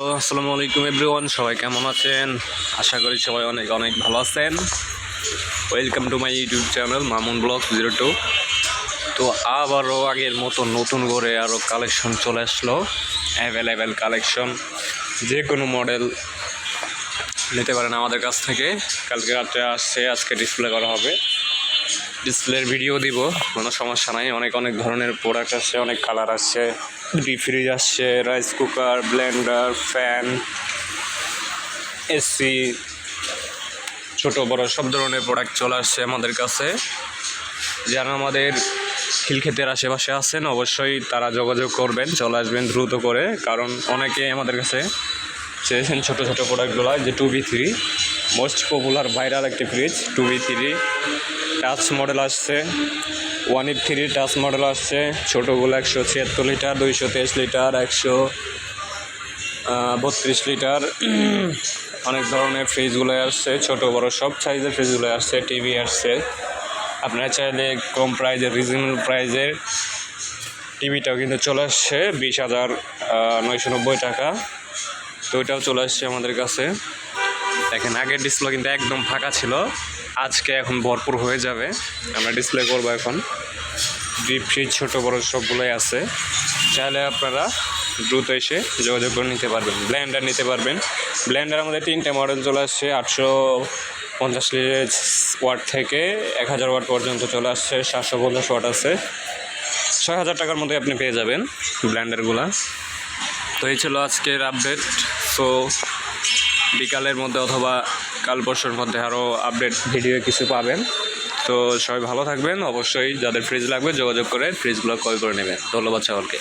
আসসালামু আলাইকুম এভরিওয়ান, সবাই কেমন আছেন? আশা করি সবাই অনেক অনেক ভালো আছেন। Welcome to my YouTube channel Mamun blog zero two তো আবারও আগের মতো নতুন করে আরও কালেকশন চলে আসলো। অ্যাভেলেবেল কালেকশন যে কোনো মডেল নিতে পারেন আমাদের কাছ থেকে। কালকে রাত্রে আসছে, আজকে ডিসপ্লে করা হবে। ডিসপ্লের ভিডিও দিব। কোনো সমস্যা নাই। অনেক অনেক ধরনের প্রোডাক্ট আসছে, অনেক কালার আসছে। ডিপ ফ্রিজ আসছে rice cooker blender fan AC ছোট, বড় সব ধরনের প্রোডাক্ট চলে আসছে আমাদের কাছে। যারা আমাদের খিলক্ষেতের আশেপাশে আছেন, অবশ্যই তারা যোগাযোগ করবেন, চলে আসবেন দ্রুত করে। কারণ অনেকে আমাদের কাছে চেয়েছেন ছোটো ছোটো প্রোডাক্টগুলো যে two B three most popular viral একটি fridge two B three touch model আসছে one eight three touch model আসছে, ছোটোগুলো একশো ছিয়াত্তর লিটার দুইশো তেইশ লিটার একশো বত্রিশ লিটার অনেক ধরনের ফ্রিজগুলো আসছে, ছোট বড় সব সাইজের ফ্রিজগুলো আসছে টিভি আসছে। আপনারা চাইলে কম প্রাইজের রিজনেবল প্রাইজের টিভিটাও কিন্তু চলে আসছে, বিশ হাজার নয়শো নব্বই টাকা। তো ওইটাও চলে আসছে আমাদের কাছে। দেখেন, আগের ডিসপ্লে কিন্তু একদম ফাঁকা ছিল। আজকে এখন ভরপুর হয়ে যাবে। আমরা ডিসপ্লে করব এখন। ডিপ ফ্রিজ ছোটো, বড়ো সবগুলোই আছে। চাইলে আপনারা দ্রুত এসে যোগাযোগ করে নিতে পারবেন। ব্লেন্ডার নিতে পারবেন। ব্লেন্ডার আমাদের তিনটে মডেল চলে আসছে। আটশো পঞ্চাশ ওয়াট থেকে এক হাজার ওয়াট পর্যন্ত চলে আসছে। সাতশো পঞ্চাশ ওয়াট আছে। ছয় হাজার টাকার মধ্যে আপনি পেয়ে যাবেন ব্লেন্ডারগুলা তো এই ছিল আজকের আপডেট সো বিকালের মধ্যে অথবা কাল পরশুর মধ্যে আরও আপডেট ভিডিও কিছু পাবেন। তো সবাই ভালো থাকবেন। অবশ্যই যাদের ফ্রিজ লাগবে যোগাযোগ করে ফ্রিজগুলো কল করে নেবেন। ধন্যবাদ সকলকে।